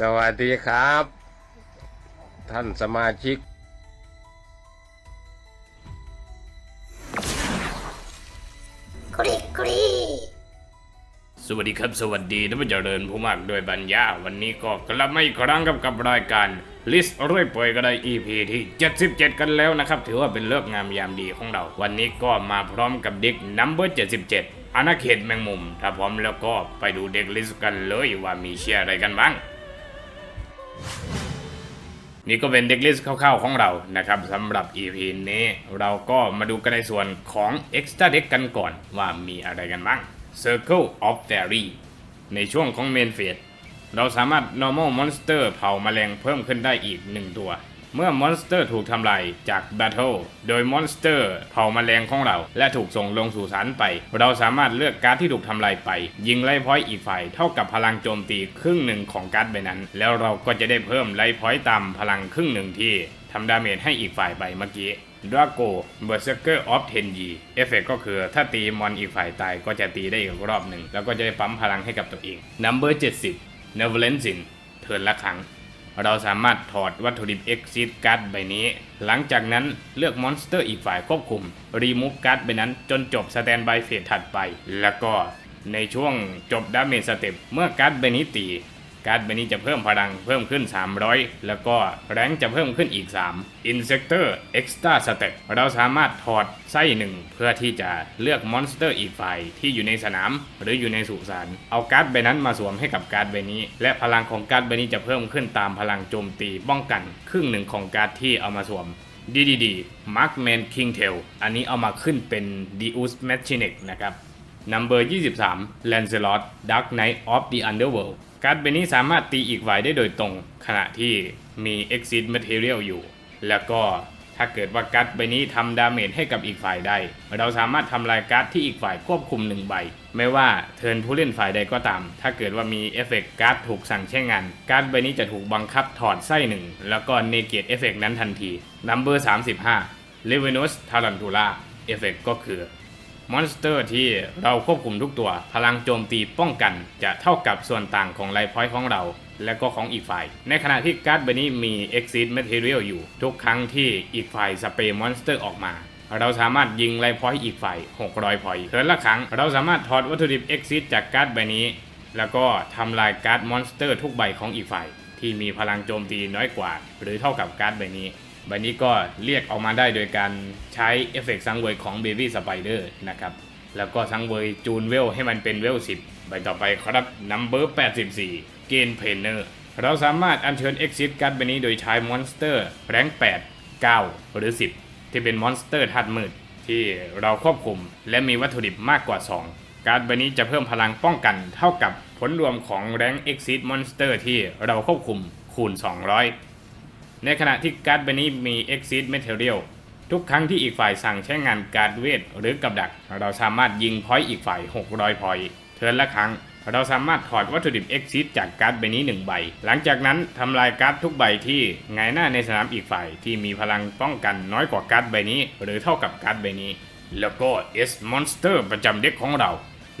สวัสดีครับ ท่านสมาชิก กรีกรีสวัสดีครับสวัสดีท่านผู้เจริญผู้มากด้วยบัญญา วันนี้ก็กลับมาอีกครั้งกับกับรายการลิสเรื่อยเปื่อยก็ได้ EP ที่ 77 กันแล้วนะครับ ถือว่าเป็นเลิกษ์งามยามดีของเรา วันนี้ก็มาพร้อมกับเด็กนัมเบอร์77อาณาเขตแมงมุม ถ้าพร้อมแล้วก็ไปดูเด็กลิสต์กันเลยว่ามีเชียร์อะไรกันบ้าง นี่ก็เป็นเด็กลิสต์คร่าวๆของเรานะครับสำหรับ EP นี้เราก็มาดูกันในส่วนของ Extra Deck กันก่อนว่ามีอะไรกันบ้าง Circle of Fairy ในช่วงของ Main Phase เราสามารถ normal monster เผาแมลงเพิ่มขึ้นได้อีก 1 ตัว เมื่อมอนสเตอร์ถูกทำลายจาก Battle โดยมอนสเตอร์เผาแมลงของเรา และถูกส่งลงสู่สารไป เราสามารถเลือกการ์ดที่ถูกทำลายไป ยิงไล่พอยต์อีกฝ่ายเท่ากับพลังโจมตีครึ่งหนึ่งของการ์ดใบนั้น แล้วเราก็จะได้เพิ่มไล่พอยต์ตามพลังครึ่งหนึ่งที่ทำดาเมจให้อีกฝ่ายไปเมื่อกี้ดราโก Berserker of Tenji เอฟเฟกก็คือถ้าตีมอนอีกฝ่ายตายก็จะตีได้อีกรอบหนึ่งแล้วก็จะได้ปั๊มพลังให้กับตัวเอง Number 70 n e v e l e n z i n เทิร์นละครั้ง เราสามารถถอดวัตถุดิบ Exit การ์ดใบนี้ หลังจากนั้นเลือกมอนสเตอร์อีกฝ่ายควบคุม รีมูฟการ์ดใบนั้นจนจบสแตนบายเฟสถัดไป แล้วก็ในช่วงจบดาเมจสเต็ปเมื่อการ์ดใบนี้ตี การ์ดใบนี้จะเพิ่มพลังเพิ่มขึ้น 300 แล้วก็แรงจะเพิ่มขึ้นอีก 3 Insector Extra Stack เราสามารถถอดไส้หนึ่งเพื่อที่จะเลือกมอนสเตอร์อีกฝ่ายที่อยู่ในสนาม หรืออยู่ในสุสานเอาการ์ดใบนั้นมาสวมให้กับการ์ดใบนี้ และพลังของการ์ดใบนี้จะเพิ่มขึ้นตามพลังโจมตีป้องกัน ครึ่งหนึ่งของการ์ดที่เอามาสวมดีดีดี Markman Kingtail อันนี้เอามาขึ้นเป็น Deus Machinic นะครับ Number 23 Lancelot Dark Knight of the Underworld การ์ดใบนี้สามารถตีอีกฝ่ายได้โดยตรง ขณะที่มี Exit Material อยู่ แล้วก็ถ้าเกิดว่าการ์ดใบนี้ทำดาเมจให้กับอีกฝ่ายได้ เราสามารถทำลายการ์ดที่อีกฝ่ายควบคุมหนึ่งใบ ไม่ว่าเทิร์นผู้เล่นฝ่ายใดก็ตาม ถ้าเกิดว่ามีเอฟเฟกต์การ์ดถูกสั่งใช้งาน การ์ดใบนี้จะถูกบังคับถอดไส้หนึ่ง แล้วก็เนเกตเอฟเฟกต์นั้นทันที Number 35 l e v e n u s Tarantula เอฟเฟกต์ก็คือ มอนสเตอร์ที่เราควบคุมทุกตัว พลังโจมตีป้องกันจะเท่ากับส่วนต่างของไลฟ์พอยต์ของเรา และก็ของอีกฝ่าย ในขณะที่การ์ดใบนี้มี Exit Material อยู่ ทุกครั้งที่อีกฝ่ายสเปรย์มอนสเตอร์ออกมา เราสามารถยิงไลฟ์พอยต์อีกฝ่าย 600 พอยต์เทิร์นละครั้ง เราสามารถถอดวัตถุดิบ Exit จากการ์ดใบนี้ แล้วก็ทำลายการ์ดมอนสเตอร์ทุกใบของอีกฝ่าย ที่มีพลังโจมตีน้อยกว่า หรือเท่ากับการ์ดใบนี้ ใบนี้ก็เรียกออกมาได้โดยการใช้เอฟเฟกต์สังเวยของ Baby Spider นะครับ แล้วก็สังเวยจูนเวลให้มันเป็นเวล 10 ใบต่อไปครับ Number 84 เกนเพนเนอร์ เราสามารถอัญเชิญ Exit การ์ดใบนี้โดยใช้มอนสเตอร์แรง8 9 หรือ 10 ที่เป็นมอนสเตอร์ธาตุมืดที่เราควบคุม และมีวัตถุดิบมากกว่า 2 การ์ดใบนี้จะเพิ่มพลังป้องกันเท่ากับผลรวมของแรง Exit Monster ที่เราควบคุมคูณ 200 ในขณะที่การ์ดใบนี้มี Exit Material ทุกครั้งที่อีกฝ่ายสั่งใช้งานการ์ดเวทหรือกับดัก เราสามารถยิงพอยต์อีกฝ่าย 600 พอยต์เทิร์นละครั้ง เราสามารถถอดวัตถุดิบ Exit จากการ์ดใบนี้ 1 ใบ หลังจากนั้นทำลายการ์ดทุกใบที่ไงหน้าในสนามอีกฝ่ายที่มีพลังป้องกันน้อยกว่าการ์ดใบนี้ หรือเท่ากับการ์ดใบนี้ แล้วก็ S Monster ประจำเด็กของเรา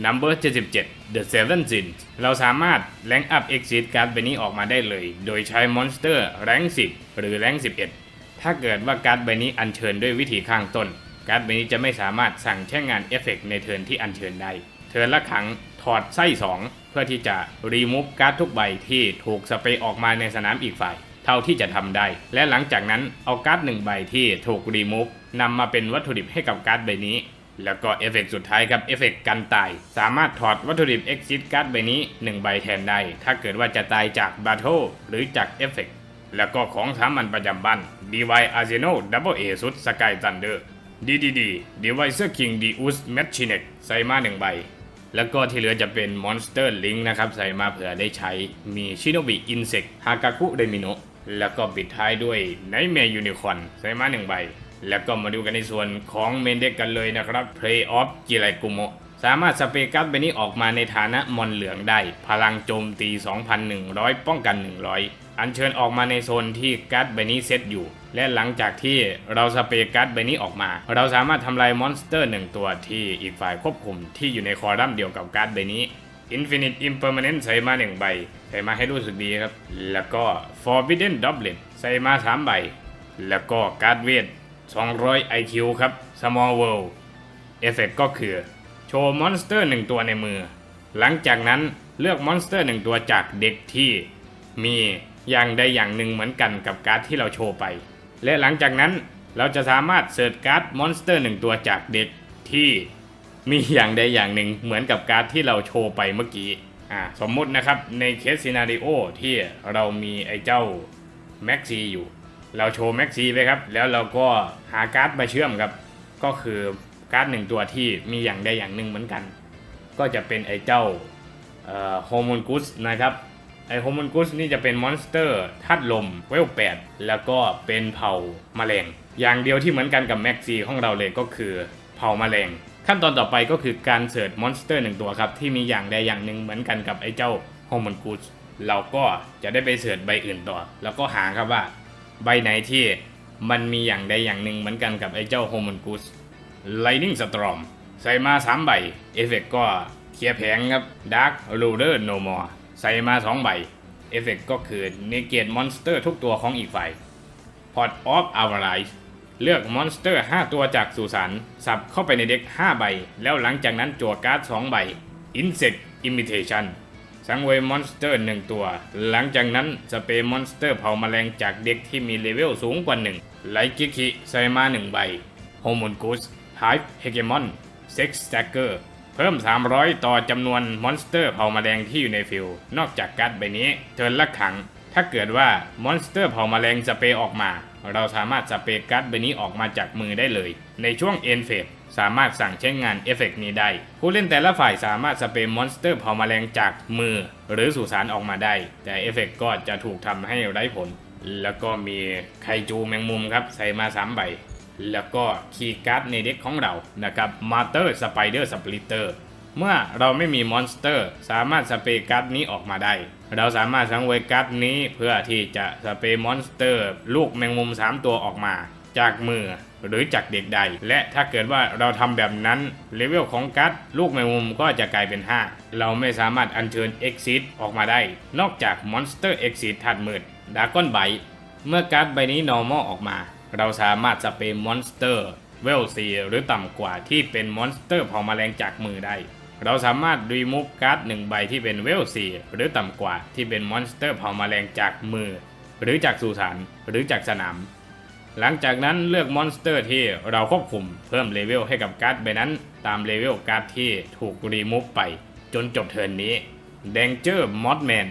Number 77 The Seven Sins เราสามารถแรงอัพ Exit การ์ดใบนี้ออกมาได้เลย โดยใช้มอนสเตอร์แรง 10 หรือแรง 11 ถ้าเกิดว่าการ์ดใบนี้อัญเชิญด้วยวิธีข้างต้น การ์ดใบนี้จะไม่สามารถสั่งใช้งานเอฟเฟกต์ในเทิร์นที่อัญเชิญได้ เทิร์นละครั้งถอดไส้ 2 เพื่อที่จะรีมูฟการ์ดทุกใบที่ถูกสเปรย์ออกมาในสนามอีกฝ่าย เท่าที่จะทำได้ และหลังจากนั้นเอาการ์ดหนึ่งใบที่ถูกรีมูฟนำมาเป็นวัตถุดิบให้กับการ์ดใบนี้ แล้วก็เอฟเฟกต์สุดท้ายครับเอฟเฟกต์กันตาย สามารถถอดวัตถุดิบ Exit การ์ดใบนี้ 1 ใบแทนได้ ถ้าเกิดว่าจะตายจาก Battle หรือจากเอฟเฟกต์แล้วก็ของสามัญประจำบ้าน DY Arsenal Double A สุด Sky Thunder DDD Device King Deus Machinex ใส่มา1ใบ แล้วก็ที่เหลือจะเป็น Monster Link นะครับ ใส่มาเผื่อได้ใช้มี Shinobi Insect Hagaku Remino แล้วก็ปิดท้ายด้วย Nightmare Unicorn ใส่มา1ใบ แล้วก็มาดูกันในส่วนของเมนเด็กกันเลยนะครับ Play of จิไรกุโมสามารถสเปการ์ดใบนี้ออกมาในฐานะมอนเหลืองได้ พลังโจมตี 2,100 ป้องกัน 100 อัญเชิญออกมาในโซนที่การ์ดใบนี้เซตอยู่ และหลังจากที่เราสเปการ์ดใบนี้ออกมา เราสามารถทำลายมอนสเตอร์หนึ่งตัวที่อีกฝ่ายควบคุมที่อยู่ในคอลัมน์เดียวกับการ์ดใบนี้ Infinite Impermanent ใส่มา1ใบ ใส่มาให้รู้สึกดีครับ แล้วก็ Forbidden Doublet ใส่มา3ใบ แล้วก็การ์ดเวท 200 IQ ครับ Small World เอฟเฟกก็คือ โชว์มอนสเตอร์หนึ่งตัวในมือ หลังจากนั้นเลือกมอนสเตอร์หนึ่งตัวจากเด็กที่ มีอย่างใดอย่างหนึ่งเหมือนกันกับการ์ดที่เราโชว์ไป และหลังจากนั้นเราจะสามารถเสิร์ชการ์ดมอนสเตอร์หนึ่งตัวจากเด็กที่ มีอย่างใดอย่างหนึ่งเหมือนกับการ์ดที่เราโชว์ไปเมื่อกี้อ่าสมมุตินะครับในเคสซีนาริโอที่เรามีไอ้เจ้าแม็กซีอยู่ เราโชว์แม็กซีไปครับ แล้วเราก็หาการ์ดมาเชื่อมครับ ก็คือการ์ดหนึ่งตัวที่มีอย่างใดอย่างหนึ่งเหมือนกัน ก็จะเป็นไอ้เจ้าโฮมอนกุสนะครับไอโฮมอนกุสนี่จะเป็นมอนสเตอร์ธาตุลมเวลแปดแล้วก็เป็นเผ่าแมลง อย่างเดียวที่เหมือนกันกับแม็กซีของเราเลยก็คือเผ่าแมลง ขั้นตอนต่อไปก็คือการเสิร์ชมอนสเตอร์หนึ่งตัวครับ ที่มีอย่างใดอย่างหนึ่งเหมือนกันกับไอ้เจ้าโฮมอนกุสเราก็จะได้ไปเสิร์ชใบอื่นต่อ แล้วก็หาครับว่า ใบไหนที่มันมีอย่างใดอย่างหนึ่งเหมือนกันกับไอ้เจ้าโฮมอนกุส Lightning Storm ใส่มา 3 ใบ เอฟเฟกก็เคลียร์แผงครับ Dark Ruler No More ใส่มา 2 ใบ เอฟเฟกก็คือ Negate Monster ทุกตัวของอีกฝ่าย Pot of Avarice เลือกมอนสเตอร์ 5 ตัวจากสุสานสับเข้าไปในเด็ก 5 ใบ แล้วหลังจากนั้นจั่วการ์ด 2 ใบ Insect Imitation สังเวยมอนสเตอร์ 1 ตัว หลังจากนั้นสเปรย์มอนสเตอร์เผาแมลงจากเด็กที่มีเลเวลสูงกว่า 1 ไลกิคิใส่มา 1 ใบโฮม o นกุสไฮป์เฮเกมอนเซ็กสแต็กเกอร์เพิ่ม 300 ต่อจำนวนมอนสเตอร์เผาแมลงที่อยู่ในฟิลด์นอกจากการ์ดใบนี้เทิร์นละครั้งถ้าเกิดว่ามอนสเตอร์เผาแมลงสเปรย์ออกมา เราสามารถสเปรย์การ์ดใบนี้ออกมาจากมือได้เลย ในช่วงเอ็นเฟส สามารถสั่งใช้งานเอฟเฟกต์นี้ได้ ผู้เล่นแต่ละฝ่ายสามารถสเปรย์มอนสเตอร์เผ่าแมลงจากมือ หรือสุสานออกมาได้ แต่เอฟเฟกต์ก็จะถูกทำให้ไร้ผล แล้วก็มีไคจูแมงมุมครับใส่มาสามใบแล้วก็คีย์การ์ดในเด็กของเรานะครับมาเตอร์สไปเดอร์สปลิเตอร์เมื่อเราไม่มีมอนสเตอร์ สามารถสเปรย์การ์ดนี้ออกมาได้ เราสามารถสังเวยการ์ดนี้เพื่อที่จะสเปรย์มอนสเตอร์ ลูกแมงมุม 3 ตัวออกมา จากมือ หรือจากเด็กใด และถ้าเกิดว่าเราทำแบบนั้นเลเวลของการ์ดลูกแมงมุมก็จะกลายเป็น 5 เราไม่สามารถอัญเชิญ Exit ออกมาได้ นอกจากมอนสเตอร์ Exit ถัดมืดดากอนไบเมื่อการ์ดใบนี้ normal ออกมา เราสามารถสเปรย์มอนสเตอร์เวลซีหรือต่ำกว่าที่เป็นมอนสเตอร์เผาแมลงจากมือได้ เราสามารถรีมูฟการ์ดหนึ่งใบที่เป็นเวลซีหรือต่ำกว่าที่เป็นมอนสเตอร์เผาแมลงจากมือ หรือจากสุสานหรือจากสนาม หลังจากนั้นเลือกมอนสเตอร์ที่เราควบคุมเพิ่มเลเวลให้กับการ์ดใบนั้น ตามเลเวลการ์ดที่ถูกรีมูฟไป จนจบเทิร์นนี้ Danger Modman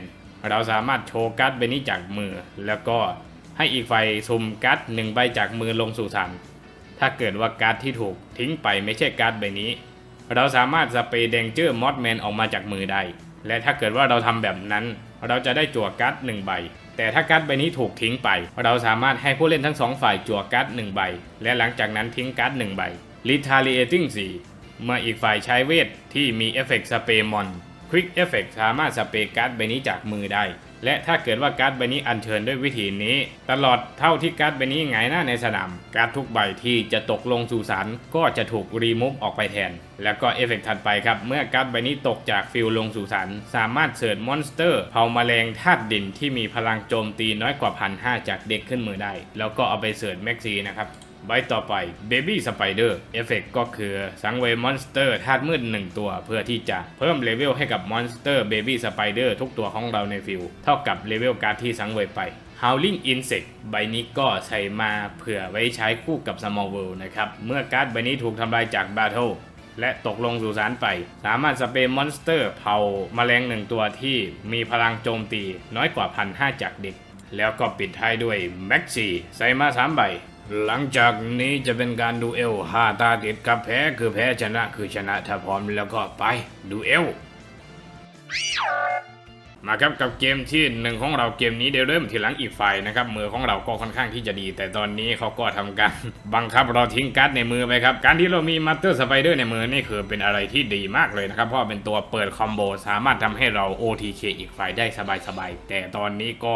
เราสามารถโชว์การ์ดใบนี้จากมือ แล้วก็ให้อีกฝ่ายสุ่มการ์ดหนึ่งใบจากมือลงสู่สันถ้าเกิดว่าการ์ดที่ถูกทิ้งไปไม่ใช่การ์ดใบนี้ เราสามารถสเปรย์ Danger Modman ออกมาจากมือได้ และถ้าเกิดว่าเราทำแบบนั้น เราจะได้จั่วการ์ดหนึ่งใบ แต่ถ้าการ์ดใบนี้ถูกทิ้งไป เราสามารถให้ผู้เล่นทั้งสองฝ่ายจั่วการ์ดหนึ่งใบ และหลังจากนั้นทิ้งการ์ดหนึ่งใบ Retaliating 4 เมื่ออีกฝ่ายใช้เวทที่มีเอฟเฟกต์สเปมอน Quick Effect สามารถสเปรย์การ์ดใบนี้จากมือได้ และถ้าเกิดว่าการ์ดใบนี้อัญเชิญด้วยวิธีนี้ ตลอดเท่าที่การ์ดใบนี้หงายหน้าในสนาม การ์ดทุกใบที่จะตกลงสู่สารก็จะถูกรีมูฟออกไปแทน แล้วก็เอฟเฟกต์ถัดไปครับ เมื่อการ์ดใบนี้ตกจากฟิลลงสู่สารสามารถเสิร์ชมอนสเตอร์เผาแมลงธาตุดินที่มีพลังโจมตีน้อยกว่าพันห้าจากเด็กขึ้นมือได้ แล้วก็เอาไปเสิร์ชแม็กซีนะครับ ใบต่อไป Baby Spider เอฟเฟกก็คือสังเวยมอนสเตอร์ธาตุมืด1ตัว เพื่อที่จะเพิ่มเลเวลให้กับมอนสเตอร์ Baby Spider ทุกตัวของเราในฟิลเท่ากับเลเวลการ์ดที่สังเวยไป Howling Insect ใบนี้ก็ใช้มาเผื่อไว้ใช้คู่กับ Small World นะครับ เมื่อการ์ดใบนี้ถูกทำลายจาก Battle และตกลงสู่สารไป สามารถสเปรย์มอนสเตอร์เผาแมลงหนึ่งตัวที่มีพลังโจมตีน้อยกว่าพันห้าจากเด็ก แล้วก็ปิดท้ายด้วยแม็กซี่ใส่มาสามใบ หลังจากนี้จะเป็นการดูเอลห้าตาติดกับแพ้คือแพ้ชนะคือชนะถ้าพร้อมแล้วก็ไปดูเอลมาครับกับเกมที่หนึ่งของเราเกมนี้เดี๋ยวเริ่มทีหลังอีกฝ่ายนะครับมือของเราก็ค่อนข้างที่จะดี แต่ตอนนี้เขาก็ทำการ บังคับเราทิ้งการ์ดในมือไปครับ การที่เรามีมัตเตอร์สไปเดอร์ในมือนี่คือเป็นอะไรที่ดีมากเลยนะครับ เพราะเป็นตัวเปิดคอมโบสามารถทำให้เรา OTK อีกฝ่ายได้สบายๆแต่ตอนนี้ก็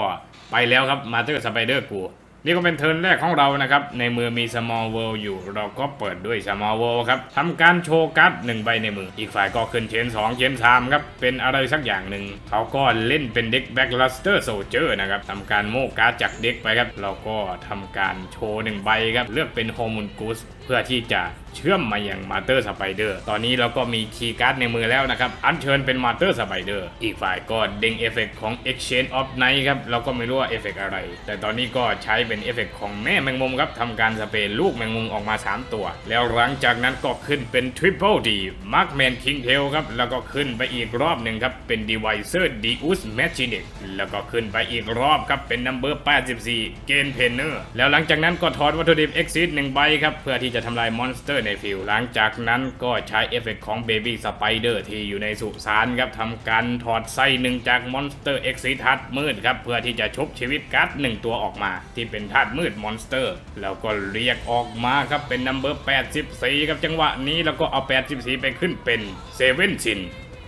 ไปแล้วครับมัตเตอร์สไปเดอร์กู นี่ก็เป็นเทิร์นแรกของเรานะครับ ในมือมี small world อยู่ เราก็เปิดด้วย small world ครับทำการโชว์การ์ดหนึ่งใบในมือ อีกฝ่ายก็ขึ้นเชน2เชน3ครับ เป็นอะไรสักอย่างหนึ่ง เขาก็เล่นเป็นเด็ก backluster soldier นะครับทำการโมกการ์ดจากเด็กไปครับ เราก็ทำการโชว์หนึ่งใบครับ เลือกเป็น h o m u n c u s พื่อที่จะเชื่อมมายังมาเตอร์สไปเดอร์ตอนนี้เราก็มีคีย์การ์ดในมือแล้วนะครับ อัญเชิญเป็นมาเตอร์สไปเดอร์อีกฝ่ายก็เด้งเอฟเฟกของ Exchange of Night ครับ เราก็ไม่รู้ว่าเอฟเฟกอะไร แต่ตอนนี้ก็ใช้เป็นเอฟเฟกของแม่แมงมุมครับทำการสเปรย์ลูกแมงมุมออกมา 3 ตัว แล้วหลังจากนั้นก็ขึ้นเป็น Triple D Markman King Tail ครับ แล้วก็ขึ้นไปอีกรอบหนึ่งครับ เป็น Devicer Deus Machinic แล้วก็ขึ้นไปอีกรอบครับเป็น Number 84 Gain Penner แล้วหลังจากนั้นก็ถอดวัตถุดิบ Exit หนึ่งใบครับเพื่อที่จะจะทำลายมอนสเตอร์ในฟิลหลังจากนั้นก็ใช้เอฟเฟกต์ของ Baby Spider ที่อยู่ในสุสานครับทำการถอดไส้หนึ่งจากมอนสเตอร์ Exit ธาตุมืดครับ เพื่อที่จะชุบชีวิตการ์ดหนึ่งตัวออกมา ที่เป็นธาตุมืดมอนสเตอร์ แล้วก็เรียกออกมาครับเป็น Number 84ครับจังหวะนี้แล้วก็เอา 84 ไปขึ้นเป็นเซเว่นซิน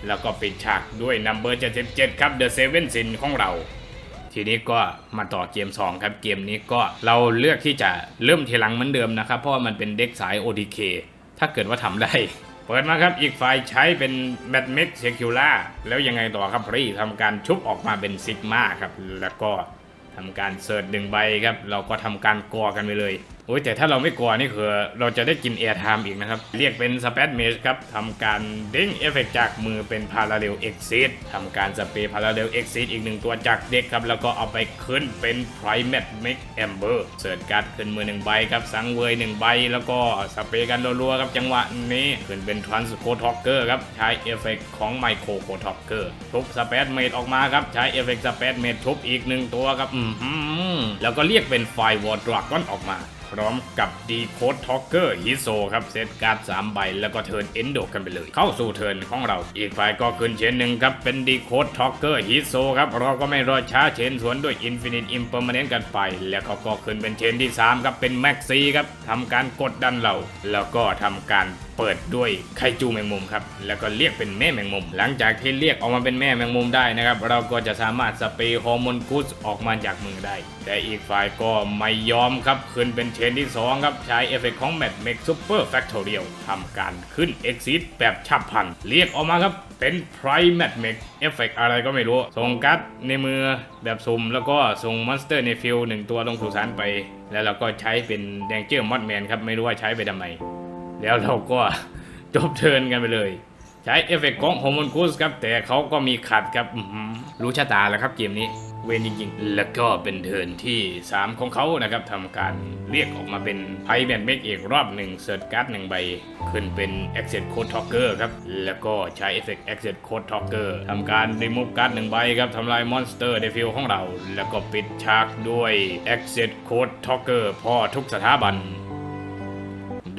แล้วก็ปิดฉากด้วย Number 77ครับ The Seven Sin ของเรา ทีนี้ก็มาต่อเกม 2 ครับ เกมนี้ก็เราเลือกที่จะเริ่มทีหลังเหมือนเดิมนะครับ เพราะว่ามันเป็นเด็กสาย ODK ถ้าเกิดว่าทำได้เปิดมาครับ อีกฝ่ายใช้เป็นแบทเม็กเซคิวล่าแล้วยังไงต่อครับพรีทำการชุบออกมาเป็นซิกมาครับ แล้วก็ทำการเสิร์ชดึงใบครับ เราก็ทำการกอกันไปเลย โอ้ยแต่ถ้าเราไม่กลัวนี่คือเราจะได้กินแอร์ไทม์อีกนะครับ เรียกเป็นสเปซเมชครับทำการเด้งเอฟเฟกจากมือเป็นพาราเรลเอ็กซิสทำการสเปรย์พาราเรลเอ็กซิสอีกหนึ่งตัวจากเด็กครับ แล้วก็เอาไปขึ้นเป็นไพรเมทเมกแอมเบอร์เสิร์ชการ์ดขึ้นมือหนึ่งใบครับ สังเวยหนึ่งใบ แล้วก็สเปรย์กันรัวๆครับจังหวะนี้ขึ้นเป็นทรานสโคท็อกเกอร์ครับใช้เอฟเฟกของไมโครโคท็อกเกอร์ทุบสเปซเมดออกมาครับใช้เอฟเฟกสเปซเมดทุบอีกหนึ่งตัวครับแล้วก็เรียกเป็นไฟวอร์ดราก้อนออกมา พร้อมกับดีโคดท็อกเกอร์ฮิโซครับเซตการ์ด3ใบแล้วก็เทิร์นเอนโดกันไปเลย เข้าสู่เทิร์นของเรา อีกฝ่ายก็ขึ้นเชนหนึ่งครับ เป็นดีโคดท็อกเกอร์ฮิโซครับเราก็ไม่รอช้าเชนสวนด้วยอินฟินิตอิมเปอร์มานนกันไป แล้วเขาก็ขึ้นเป็นเชนที่3ครับเป็นแม็กซีครับทำการกดดันเรา แล้วก็ทำการ เปิดด้วยไคจูแมงมุมครับแล้วก็เรียกเป็นแม่แมงมุม หลังจากที่เรียกออกมาเป็นแม่แมงมุมได้นะครับ เราก็จะสามารถสเปรย์ฮอร์โมนกุสออกมาจากมือได้ แต่อีกฝ่ายก็ไม่ยอมครับขึ้นเป็นเชนที่ 2 ครับ ใช้เอฟเฟกของแมทเมกซูเปอร์แฟคทอเรียลทำการขึ้นเอ็กซิสแบบฉับพลัน เรียกออกมาครับเป็นไพรแมทเมกเอฟเฟกอะไรก็ไม่รู้ ส่งการ์ดในมือแบบสุ่มแล้วก็ส่งมอนสเตอร์ในฟิลหนึ่งตัวลงสู่สารไป แล้วเราก็ใช้เป็นแดงเจอร์มอดแมนครับไม่รู้ว่าใช้ไปทำไม แล้วเราก็จบเทินกันไปเลย ใช้เอฟเฟกต์ของโฮมอนคูสครับ แต่เขาก็มีขัดครับรู้ชะตาแล้วครับเกมนี้เวนจริงๆ แล้วก็เป็นเทินที่ 3 ของเขานะครับทำการเรียกออกมาเป็นไพ่แบนเมกอีกรอบหนึ่งเซิร์ชการ์ดหนึ่งใบ ขึ้นเป็น Access Code Talker ครับ แล้วก็ใช้เอฟเฟกต์ Access Code Talker ทำการรีมูฟการ์ดหนึ่งใบครับทำลายมอนสเตอร์ในฟิลของเรา แล้วก็ปิดฉากด้วย Access Code Talker พ่อทุกสถาบัน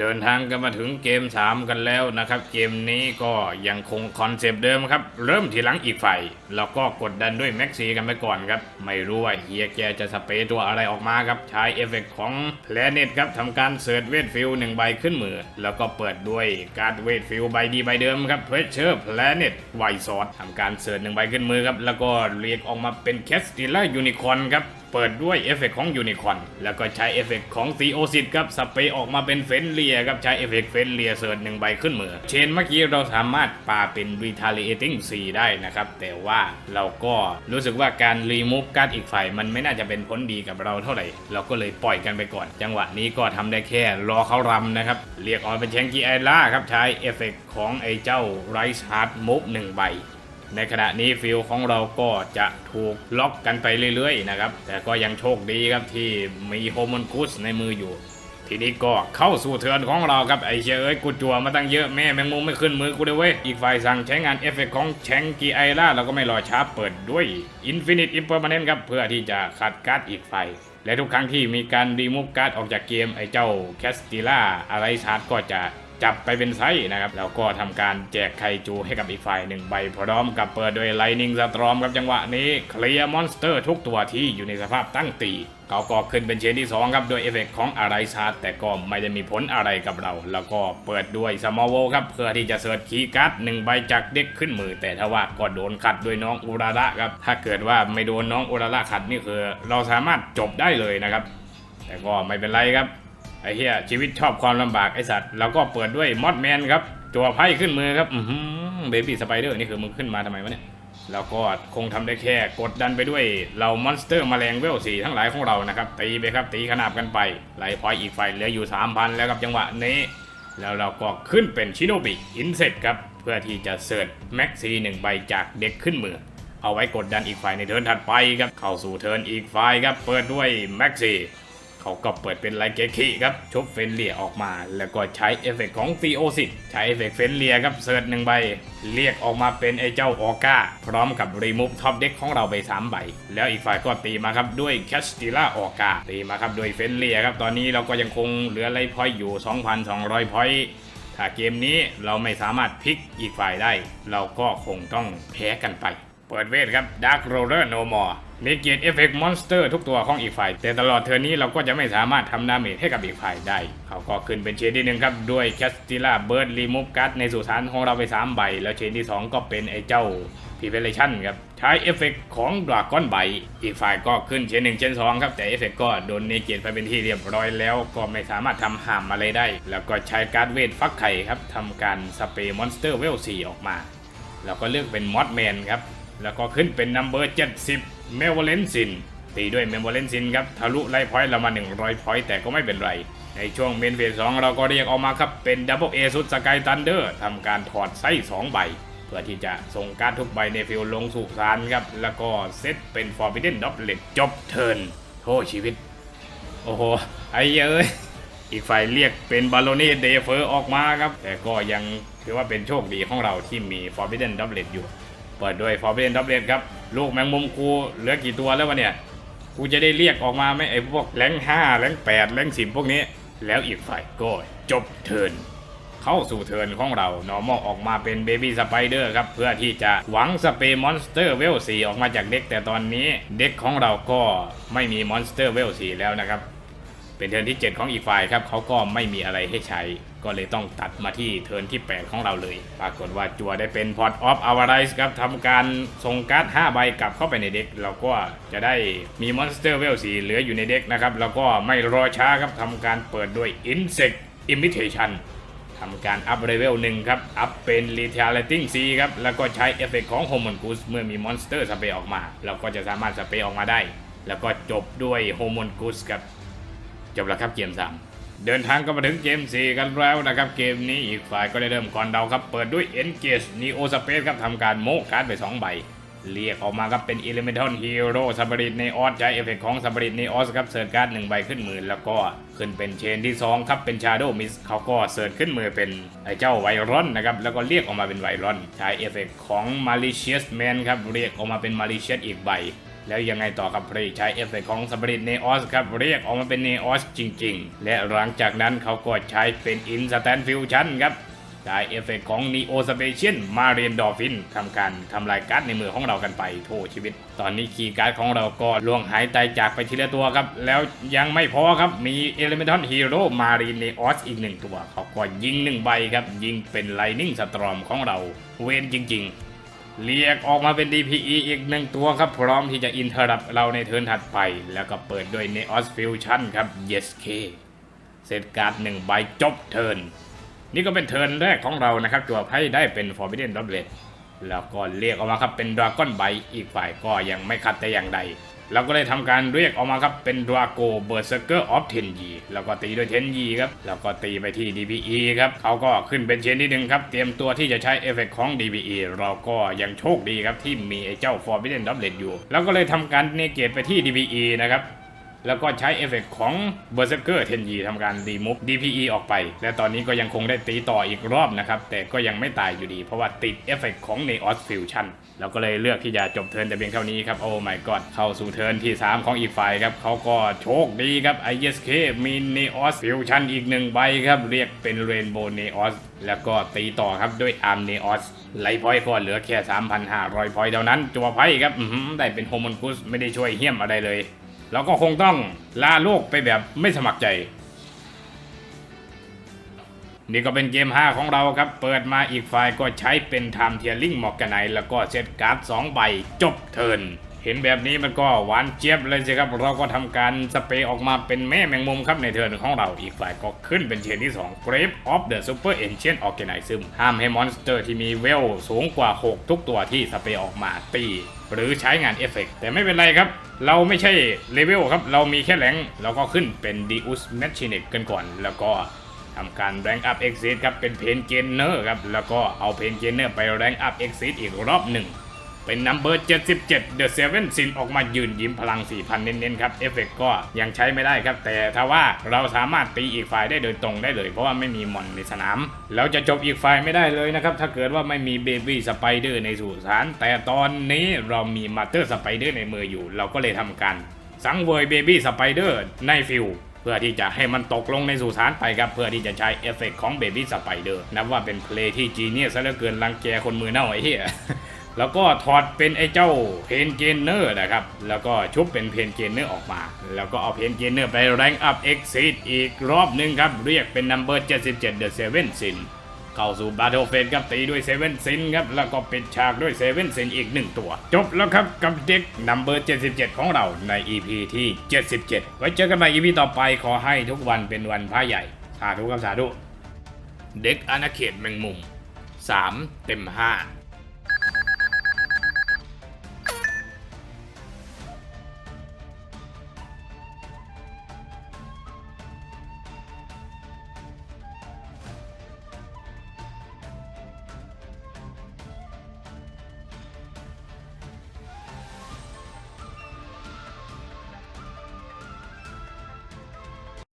เดินทางกันมาถึงเกม 3 กันแล้วนะครับ เกมนี้ก็ยังคงคอนเซปต์เดิมครับ เริ่มทีหลังอีกฝ่ายแล้วก็กดดันด้วยแม็กซีกันไปก่อนครับ ไม่รู้ว่าเฮียแกจะสเปรย์ตัวอะไรออกมาครับ ใช้เอฟเฟกต์ของแพลเน็ตครับทำการเสิร์ชเวทฟิลหนึ่งใบขึ้นมือ แล้วก็เปิดด้วยการเวทฟิลใบดีใบเดิมครับเพรสเชอร์แพลเน็ตไวซอสทำการเสิร์ชหนึ่งใบขึ้นมือครับแล้วก็เรียกออกมาเป็นแคสติล่ายูนิคอนครับ เปิดด้วยเอฟเฟกต์ของยูนิคอนแล้วก็ใช้เอฟเฟกต์ของซีโอซิตครับสเปรย์ออกมาเป็นเฟนเลียครับใช้เอฟเฟกต์เฟนเลียเสิร์ชหนึ่งใบขึ้นมือ เชนเมื่อกี้เราสามารถปาเป็น retaliating 4ได้นะครับ แต่ว่าเราก็รู้สึกว่าการรีมูฟการ์ดอีกฝ่ายมันไม่น่าจะเป็นผลดีกับเราเท่าไหร่ เราก็เลยปล่อยกันไปก่อน จังหวะนี้ก็ทำได้แค่รอเขารำนะครับ เรียกออกเป็นแชงกี้ไอล่าครับใช้เอฟเฟกต์ของไอเจ้าไรส์ฮาร์ดมูฟหนึ่งใบ ในขณะนี้ฟิลของเราก็จะถูกล็อกกันไปเรื่อยๆนะครับ แต่ก็ยังโชคดีครับที่มีโฮมอนกุสในมืออยู่ ทีนี้ก็เข้าสู่เทิร์นของเราครับไอเชยเอ้ยกูจัวมาตั้งเยอะแม่แมงมุมไม่ขึ้นมือกูเลยเว้ย อีกฝ่ายสั่งใช้งานเอฟเฟกต์ของแชงกีไอล่าเราก็ไม่รอช้าเปิดด้วยอินฟินิตอิมเปอร์มานนครับเพื่อที่จะขัดการ์ดอีกฝ่ายและทุกครั้งที่มีการรีมูฟการ์ดออกจากเกมไอเจ้าแคสติล่าอะไรชาร์ดก็จะ จับไปเป็นไซส์นะครับ แล้วก็ทำการแจกไคจูให้กับอีกฝ่ายหนึ่งใบพร้อมกับเปิดโดยไลนิงสตรอมครับจังหวะนี้เคลียร์มอนสเตอร์ทุกตัวที่อยู่ในสภาพตั้งตีเขาก็ขึ้นเป็นเชนที่ 2 ครับ โดยเอฟเฟกต์ของอะไรชาร์แต่ก็ไม่ได้มีผลอะไรกับเรา แล้วก็เปิดด้วยสมอลโวครับ เพื่อที่จะเสิร์ชคีย์การ์ดหนึ่งใบจากเด็กขึ้นมือ แต่ถ้าว่าก็โดนขัดด้วยน้องอุราระครับ ถ้าเกิดว่าไม่โดนน้องอุราระขัดนี่คือ เราสามารถจบได้เลยนะครับ แต่ก็ไม่เป็นไรครับ ไอ้เหี้ยชีวิตชอบความลำบากไอ้สัตว์เราก็เปิดด้วยมอดแมนครับจัวไพ่ขึ้นมือครับอือหือเบบี้สไปเดอร์นี่คือมึงขึ้นมาทำไมวะเนี่ยแล้วก็คงทำได้แค่กดดันไปด้วยเรามอนสเตอร์แมลงเวลสีทั้งหลายของเรานะครับตีไปครับตีขนาบกันไปไล่พอยอีกไฟเหลืออยู่ 3,000 แล้วครับจังหวะนี้ แล้วเราก็ขึ้นเป็นชิโนบิอินเซตครับเพื่อที่จะเสิร์ชแม็กซีหนึ่งใบจากเด็กขึ้นมือ เอาไว้กดดันอีกฝ่ายในเทิร์นถัดไปครับเข้าสู่เทิร์นอีกฝ่ายครับเปิดด้วยแม็กซี เขาก็เปิดเป็นไลเกคิครับชุบเฟนเลียออกมา แล้วก็ใช้เอฟเฟกต์ของฟีโอซิตใช้เอฟเฟกต์เฟนเลียครับเสิร์ชหนึ่งใบ เรียกออกมาเป็นไอเจ้าออก้าพร้อมกับรีมูฟท็อปเด็กของเราไป3ใบ แล้วอีกฝ่ายก็ตีมาครับด้วยแคสติล่าออก้าตีมาครับด้วยเฟนเลียครับตอนนี้เราก็ยังคงเหลือไลพอยอยู่ 2,200 พอยถ้าเกมนี้เราไม่สามารถพลิกอีกฝ่ายได้ เราก็คงต้องแพ้กันไป เปิดเวทครับ Dark Roller No More มีเกียรติเอฟเฟกต์มอนสเตอร์ทุกตัวของอีกฝ่าย แต่ตลอดเทอร์นนี้เราก็จะไม่สามารถทำดาเมจให้กับอีกฝ่ายได้ เขาก็ขึ้นเป็นเชนที่หนึ่งครับ ด้วยแคสติล่าเบิร์ดรีมูฟการ์ดในสุสานของเราไป 3 ใบ แล้วเชนที่ 2 ก็เป็นไอ้เจ้า p r e v e l a t i o n ครับ ใช้เอฟเฟกต์ของดราก้อนไบอีกฝ่ายก็ขึ้นเชนหนึ่งเชนสองครับ แต่เอฟเฟกต์ก็โดนเนเกตไปเป็นที่เรียบร้อยแล้วก็ไม่สามารถทำห่ามอะไรได้ แล้วก็ใช้การ์ดเวทฟักไข่ครับทำการสเปรย์มอนสเตอร์เวล4ออกมา แล้วก็เลือกเป็นมอดแมนครับ แล้วก็ขึ้นเป็นนัมเบอร์ 70 เมเวเลนซิน ตีด้วยเมเวเลนซินครับ ทะลุไล่พอยต์เรามา 100 พอยต์แต่ก็ไม่เป็นไร ในช่วงเมนเฟส2เราก็เรียกออกมาครับเป็นดับเบิลเอสุดสกายตันเดอร์ทำการถอดไส้2ใบ เพื่อที่จะส่งการทุกใบในฟิลลงสู่สารครับ แล้วก็เซตเป็น Forbidden d o u b l e t จบเทิร์นโทษชีวิต โอ้โห ไอ้เอ้ยอีกฝ่ายเรียกเป็นบาโลนี่เดเฟอร์ออกมาครับ แต่ก็ยังถือว่าเป็นโชคดีของเราที่มี Forbidden d o u b l e t อยู่ เปิดด้วย Forbidden d o u b l e t ครับ ลูกแมงมุมกูเหลือกี่ตัวแล้ววะเนี่ย กูจะได้เรียกออกมาไหมไอ้พวกแรงห้าแรงแปดแรงสิบพวกนี้ แล้วอีกฝ่ายก็จบเทิร์นเข้าสู่เทิร์นของเรา normal ออกมาเป็น Baby Spider ครับ เพื่อที่จะหวังสเปรย์มอนสเตอร์เวล4ออกมาจากเด็กแต่ตอนนี้เด็กของเราก็ไม่มีมอนสเตอร์เวล4แล้วนะครับ เป็นเทิร์นที่ 7 ของอีกฝ่ายครับเขาก็ไม่มีอะไรให้ใช้ ก็เลยต้องตัดมาที่เทิร์นที่ 8 ของเราเลย ปรากฏว่าจัวได้เป็น Pot of Avarice ครับทำการส่งการ์ด 5 ใบกลับเข้าไปในเด็ก เราก็จะได้มีมอนสเตอร์เวล4เหลืออยู่ในเด็กนะครับแล้วก็ไม่รอช้าครับทำการเปิดด้วย Insect Imitation ทำการอัพเลเวลหนึ่งครับ อัพเป็น Retaliating C ครับ แล้วก็ใช้เอฟเฟกต์ของ h o m o n c u s เมื่อมีมอนสเตอร์สเปรย์ออกมา เราก็จะสามารถสเปรย์ออกมาได้ แล้วก็จบด้วย h o m o n c u s ครับ จบแล้วครับเกม3เดินทางก็มาถึงเกม 4 กันแล้วนะครับ เกมนี้อีกฝ่ายก็ได้เริ่มก่อนเราครับ เปิดด้วย Engage Neo Space ครับทำการโมกการ์ดไป 2 ใบ เรียกออกมาครับเป็น Elemental Hero ซับริตในออสใช้เอฟเฟกต์ของซับริตในออสครับเสิร์ชการ์ดหนึ่งใบขึ้นมือ แล้วก็ขึ้นเป็นเชนที่ 2 ครับ เป็น Shadow Mist เขาก็เสิร์ชขึ้นมือเป็นไอ้เจ้าไวรอนนะครับ แล้วก็เรียกออกมาเป็นไวรอนใช้เอฟเฟกต์ของ Malicious Man ครับเรียกออกมาเป็น Malicious อีกใบ แล้วยังไงต่อครับพรีใช้เอฟเฟกต์ของสปริตเนออสครับเรียกออกมาเป็นเนออสจริง ๆ และหลังจากนั้นเขาก็ใช้เป็นอินสแตนฟิวชั่นครับได้เอฟเฟกต์ของนีโอสเปเชียนมาเรียนดอฟินทำการทำลายการ์ดในมือของเรากันไปโทษชีวิต ตอนนี้คีย์การ์ดของเราก็ล่วงหายตายจากไปทีละตัวครับ แล้วยังไม่พอครับมีเอเลเมนทัลฮีโร่มารีนเนออสอีกหนึ่งตัวเขาก็ยิงหนึ่งใบครับ ยิงเป็นไลนิ่งสตรอมของเราเวนจริง ๆ เรียกออกมาเป็น DPE อีกหนึ่งตัวครับ พร้อมที่จะอินเทอร์รับเราในเทิร์นถัดไป แล้วก็เปิดด้วย Neos Fusion ครับ Yes K เซตการ์ดหนึ่งใบจบเทิร์นนี่ก็เป็นเทิร์นแรกของเรานะครับ ตัวไพ่ได้เป็น Forbidden Doublet แล้วก็เรียกออกมาครับเป็น Dragon b i อีกฝ่ายก็ยังไม่ขัดแต่อย่างใด เราก็เลยทำการเรียกออกมาครับ เป็น Drago Berserker of 10 y แล้วก็ตีด้วย10 y ครับ แล้วก็ตีไปที่ DPE ครับเขาก็ขึ้นเป็นเชนที่หนึ่งครับ เตรียมตัวที่จะใช้เอฟเฟกต์ของ DPE เราก็ยังโชคดีครับ ที่มีไอ้เจ้า Forbidden Doublet อยู่ แล้วก็เลยทำการเนเกตไปที่ DPE นะครับ แล้วก็ใช้เอฟเฟกต์ของ Berserker 10 y ทำการรีมูฟ DPE ออกไป และตอนนี้ก็ยังคงได้ตีต่ออีกรอบนะครับ แต่ก็ยังไม่ตายอยู่ดี เพราะว่าติดเอฟเฟกต์ของ Neos Fusion เราก็เลยเลือกที่จะจบเทิร์นแต่เพียงเท่านี้ครับ โอ้ my god เข้าสู่เทิร์นที่ 3 ของอีกฝ่ายครับเขาก็โชคดีครับ ISK มี Neos Fusion อีกหนึ่งใบครับ เรียกเป็น Rainbow Neos แล้วก็ตีต่อครับด้วย Arm Neos ไลท์พอยต์ก็เหลือแค่ 3,500พอยต์เท่านั้นจัวไพ่ครับได้เป็น Homunculus ไม่ได้ช่วยเฮี้ยมอะไรเลย เราก็คงต้องลาโลกไปแบบไม่สมัครใจ นี่ก็เป็นเกม 5 ของเราครับ เปิดมาอีกฝ่ายก็ใช้เป็น Time Tearing หมอกกันไนแล้วก็เซตการ์ด2ใบจบเทิร์นเห็นแบบนี้มันก็หวานเจี๊ยบเลยสิครับ เราก็ทำการสเปรย์ออกมาเป็นแม่แมงมุมครับในเทิร์นของเราอีกฝ่ายก็ขึ้นเป็นเชนที่ 2 Grave of the Super Ancient Organism ห้ามให้มอนสเตอร์ที่มีเวลสูงกว่า 6 ทุกตัวที่สเปรย์ออกมาตี หรือใช้งานเอฟเฟกต์แต่ไม่เป็นไรครับ เราไม่ใช่เลเวลครับ เรามีแค่แรงเราก็ขึ้นเป็น Deus Machinic กันก่อน แล้วก็ทำการ rank up exit ครับ เป็นเพนเกนเนอร์ครับ แล้วก็เอาเพนเกนเนอร์ไป rank up exit อีกรอบหนึ่ง เป็น number 77 The Seven Sin ออกมายืนยิ้มพลัง 4,000 เน้นๆครับ เอฟเฟกก็ยังใช้ไม่ได้ครับ แต่ถ้าว่าเราสามารถตีอีกฝ่ายได้โดยตรงได้เลย เพราะว่าไม่มีมอนในสนาม เราจะจบอีกฝ่ายไม่ได้เลยนะครับ ถ้าเกิดว่าไม่มีเบบี้สไปเดอร์ในสุสาน แต่ตอนนี้เรามีมาเตอร์สไปเดอร์ในมืออยู่ เราก็เลยทำการสังเวยเบบี้สไปเดอร์ในฟิลเพื่อที่จะให้มันตกลงในสุสานไปครับ เพื่อที่จะใช้เอฟเฟกต์ของเบบี้สไปเดอร์นับว่าเป็นเพลย์ที่จีเนียสซะเหลือเกินรังแกคนมือเน่าไอ้เหี้ย แล้วก็ถอดเป็นไอ้เจ้าเพนเกนเนอร์นะครับ แล้วก็ชุบเป็นเพนเกนเนอร์ออกมา แล้วก็เอาเพนเกนเนอร์ไปแรงอัพเอ็กซิสอีกรอบหนึ่งครับ เรียกเป็นนัมเบอร์77 The Seven Sin เข้าสู่บา t เ e เฟ e ครับตีด้วยเซเว่นซินครับ แล้วก็ปิดฉากด้วยเซเว่นซินอีกหนึ่งตัว จบแล้วครับกับเด็กนัมเบอร์77 ของเราใน EP ที่ 77 ไว้เจอกันใหม่ EP ต่อไปขอให้ทุกวันเป็นวันพระใหญ่สาธุครับสาธุเด็กอาณาเขตแมงมุม 3 เต็ม 5